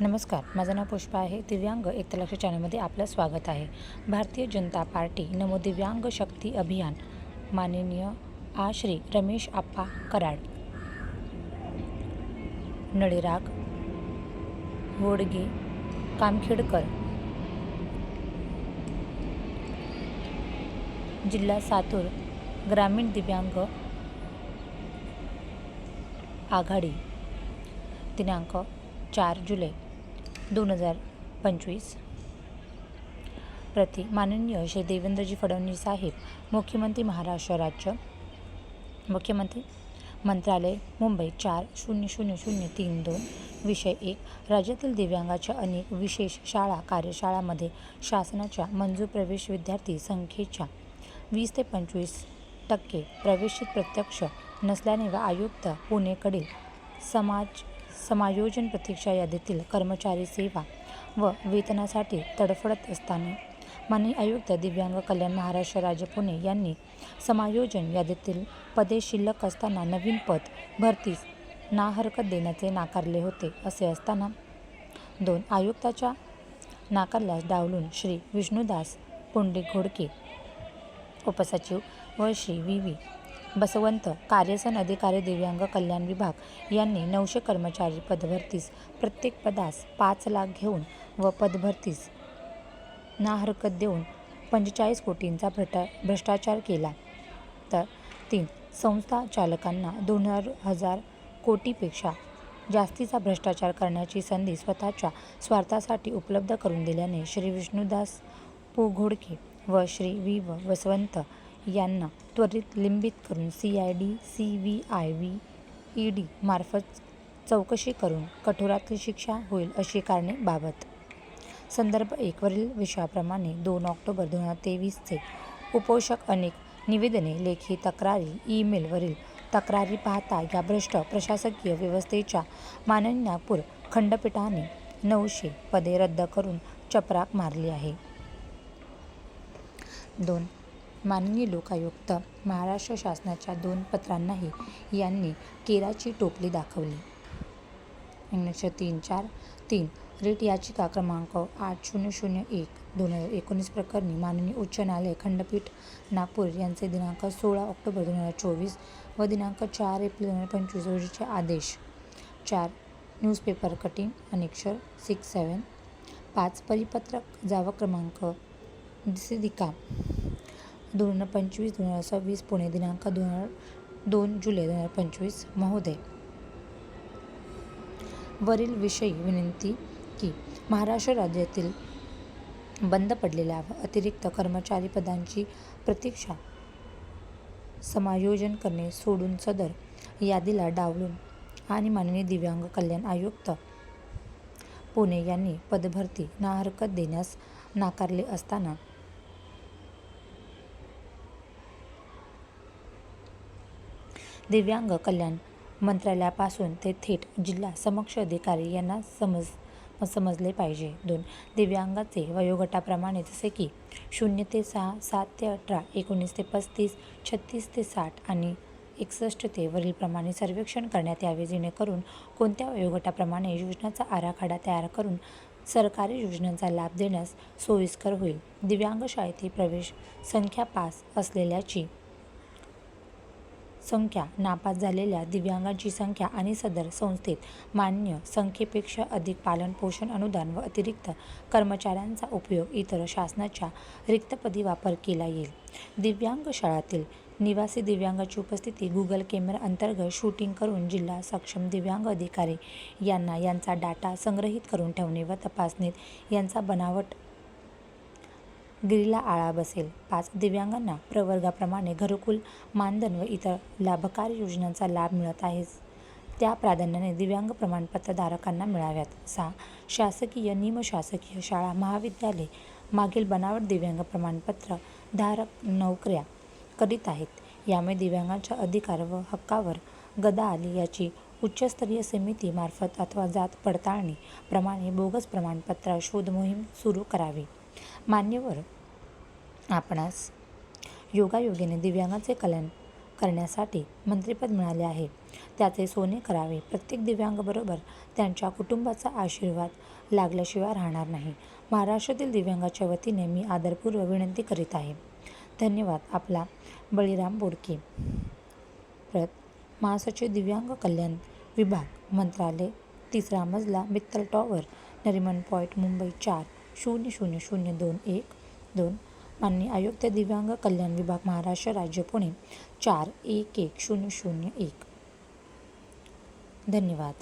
नमस्कार माझं नाव पुष्पा आहे. दिव्यांग एकतलक्ष चॅनलमध्ये आपलं स्वागत आहे. भारतीय जनता पार्टी नमो दिव्यांग शक्ती अभियान. माननीय आश्री रमेश आप्पा कराड. नळीराग वोडगे कामखेडकर. जिल्हा सातूर ग्रामीण दिव्यांग आघाडी. दिनांक चार जुलै. दोन हजार पंचवीस. प्रति माननीय श्री देवेंद्रजी फडणवीस साहेब मुख्यमंत्री महाराष्ट्र राज्य मुख्यमंत्री मंत्रालय मुंबई चार शून्य शून्य शून्य तीन दोन विषय एक राज्यातील दिव्यांगाच्या अनेक विशेष शाळा कार्यशाळामध्ये शासनाच्या मंजूर प्रवेश विद्यार्थी संख्येच्या वीस ते पंचवीस टक्के प्रवेशित प्रत्यक्ष नसल्याने व आयुक्त पुणेकडील समाज समायोजन प्रतीक्षा यादीतील कर्मचारी सेवा व वेतनासाठी तडफडत असताना माननीय आयुक्त दिव्यांग कल्याण महाराष्ट्र राज्य पुणे यांनी समायोजन यादीतील पदे शिल्लक असताना नवीन पद भरतीस नाहरकत देण्याचे नाकारले होते असे असताना दोन आयुक्ताच्या नाकारल्यास डावलून श्री विष्णुदास पुंडी घोडके उपसचिव व श्री व्ही. व्ही. बसवंत कार्यसन अधिकारी दिव्यांग कल्याण विभाग यांनी नऊशे कर्मचारी पदभरतीस प्रत्येक पदास पाच लाख घेऊन व पदभरतीस ना हरकत देऊन पंचेचाळीस कोटींचा भ्रटा भ्रष्टाचार केला. तर तीन संस्था चालकांना दोन हजार कोटीपेक्षा जास्तीचा भ्रष्टाचार करण्याची संधी स्वतःच्या स्वार्थासाठी उपलब्ध करून दिल्याने श्री विष्णुदास पुघोडके व श्री वि व. वसवंत यांना त्वरित लिंबित करून C I D C V I V E D मार्फत चौकशी करून कठोरातील शिक्षा होईल अशी कारणे बाबत. संदर्भ एकवरील विषयाप्रमाणे दोन ऑक्टोबर दोन हजार तेवीसचे उपोषक अनेक निवेदने लेखी तक्रारी ईमेलवरील तक्रारी पाहता या भ्रष्ट प्रशासकीय व्यवस्थेच्या मानन्यापूर नागपूर खंडपीठाने नऊशे पदे रद्द करून चपराक मारली आहे. दोन माननीय लोकायुक्त महाराष्ट्र शासनाच्या दोन पत्रांनाही यांनी केराची टोपली दाखवली. एकोणीसशे तीन चार तीन रिट याचिका क्रमांक आठ शून्य शून्य एक दोन हजार एकोणीस प्रकरणी माननीय उच्च न्यायालय खंडपीठ नागपूर यांचे दिनांक सोळा ऑक्टोबर दोन हजार चोवीस व दिनांक चार एप्रिल दोन हजार पंचवीस रोजीचे आदेश. चार newspaper cutting annexure six seven पाच परिपत्रक जावा क्रमांक दिसिदिका दोन हजार पंचवीस दोन हजार सव्वीस पुणे दिनांक दोन हजार दोन जुलै दोन हजार पंचवीस महोदय. वरील विषयी विनंती की महाराष्ट्र राज्यातील बंद पडलेल्या व अतिरिक्त कर्मचारी पदांची प्रतीक्षा समायोजन करणे सोडून सदर यादीला डावलून आणि माननीय दिव्यांग कल्याण आयुक्त पुणे यांनी पदभरती नाहरकत देण्यास नाकारले असताना दिव्यांग कल्याण मंत्रालयापासून ते थेट जिल्हा समक्ष अधिकारी यांना समज समजले पाहिजे. दोन दिव्यांगाचे वयोगटाप्रमाणे जसे की शून्य ते सहा सात ते अठरा एकोणीस ते पस्तीस छत्तीस ते साठ आणि एकसष्ट ते वरीलप्रमाणे सर्वेक्षण करण्यात यावे जेणेकरून कोणत्या वयोगटाप्रमाणे योजनाचा आराखडा तयार करून सरकारी योजनांचा लाभ देण्यास सोयीस्कर होईल. दिव्यांग शाळेतील प्रवेश संख्या पास असलेल्याची संख्या नापास झालेल्या दिव्यांगांची संख्या आणि सदर संस्थेत मान्य संख्येपेक्षा अधिक पालन पोषण अनुदान व अतिरिक्त कर्मचाऱ्यांचा उपयोग इतर शासनाच्या रिक्तपदी वापर केला येईल. दिव्यांग शाळातील निवासी दिव्यांगाची उपस्थिती गुगल कॅमेरा अंतर्गत शूटिंग करून जिल्हा सक्षम दिव्यांग अधिकारी यांना यांचा डाटा संग्रहित करून ठेवणे व तपासणीत यांचा बनावट गिरीला आळा बसेल. पाच दिव्यांगांना प्रवर्गाप्रमाणे घरकुल मानधन व इतर लाभकारी योजनांचा लाभ मिळत आहे. त्या प्राधान्याने दिव्यांग प्रमाणपत्रधारकांना मिळाव्यात. सहा शासकीय निमशासकीय शाळा महाविद्यालय मागील बनावट दिव्यांग प्रमाणपत्र धारक नोकऱ्या करीत आहेत. यामुळे दिव्यांगांच्या अधिकार व हक्कावर गदा आली याची उच्चस्तरीय समितीमार्फत अथवा जात पडताळणी प्रमाणे बोगस प्रमाणपत्र शोध मोहीम सुरू करावी. मान्यवर आपणास योगायोगीने दिव्यांगाचे कल्याण करण्यासाठी मंत्रिपद मिळाले आहे. त्याचे सोने करावे. प्रत्येक दिव्यांगाबरोबर त्यांच्या कुटुंबाचा आशीर्वाद लागल्याशिवाय राहणार नाही. महाराष्ट्रातील दिव्यांगाच्या वतीने मी आदरपूर्व विनंती करीत आहे. धन्यवाद. आपला बळीराम बोडके. प्रत. महासचिव दिव्यांग कल्याण विभाग मंत्रालय. तिसरा मजला मित्तल टॉवर नरिमन पॉईंट मुंबई चार. शून्य शून्य शून्य दोन एक दोन. मान्य आयुक्त दिव्यांग कल्याण विभाग महाराष्ट्र राज्य पुणे. चार एक एक शून्य शून्य एक. धन्यवाद.